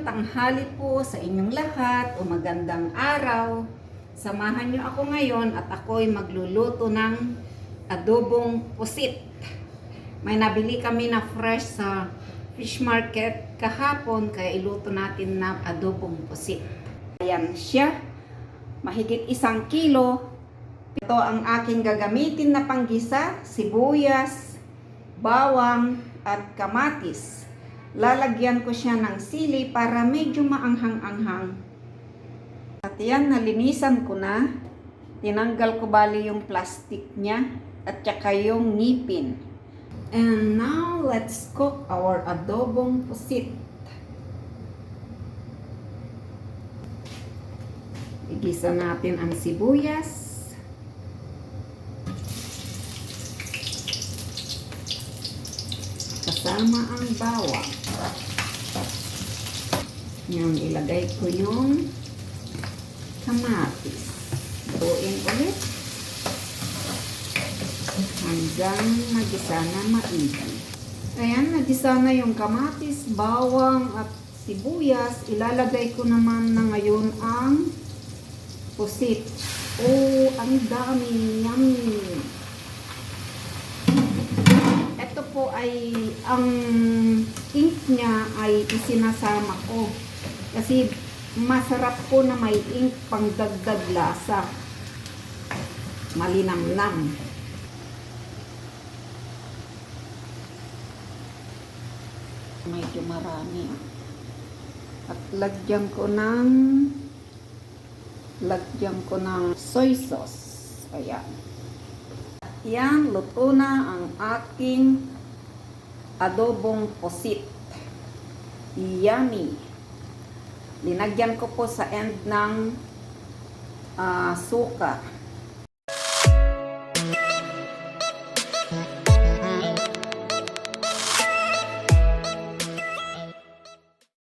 tanghali po sa inyong lahat o magandang araw. Samahan niyo ako ngayon at ako'y magluluto ng adobong pusit. May nabili kami na fresh sa fish market kahapon kaya iluto natin na adobong pusit. Ayan siya. Mahigit isang kilo. Ito ang aking gagamitin na panggisa, sibuyas, bawang, at kamatis. Lalagyan ko siya ng sili para medyo maanghang-anghang. At yan, nalinisan ko na. Tinanggal ko bali yung plastic niya at saka yung ngipin. And now, let's cook our adobong pusit. Igisa natin ang sibuyas. Kasama ang bawang. Yung ilagay ko yung kamatis. Buuin ulit. Hanggang magisa na maigi. Ayan, nagisa na yung kamatis, bawang at sibuyas. Ilalagay ko naman na ngayon ang pusit. Oh, ang dami. Yummy. Ito po ay ang ink niya ay isinasama ko. Kasi masarap po na may ink pang dagdag lasa. Malinamnam. Medyo marami. At lagyan ko ng lagyan ko ng soy sauce. Ayan. Yan, luto na ang aking adobong posit. Yummy. Linagyan ko po sa end ng ah, suka.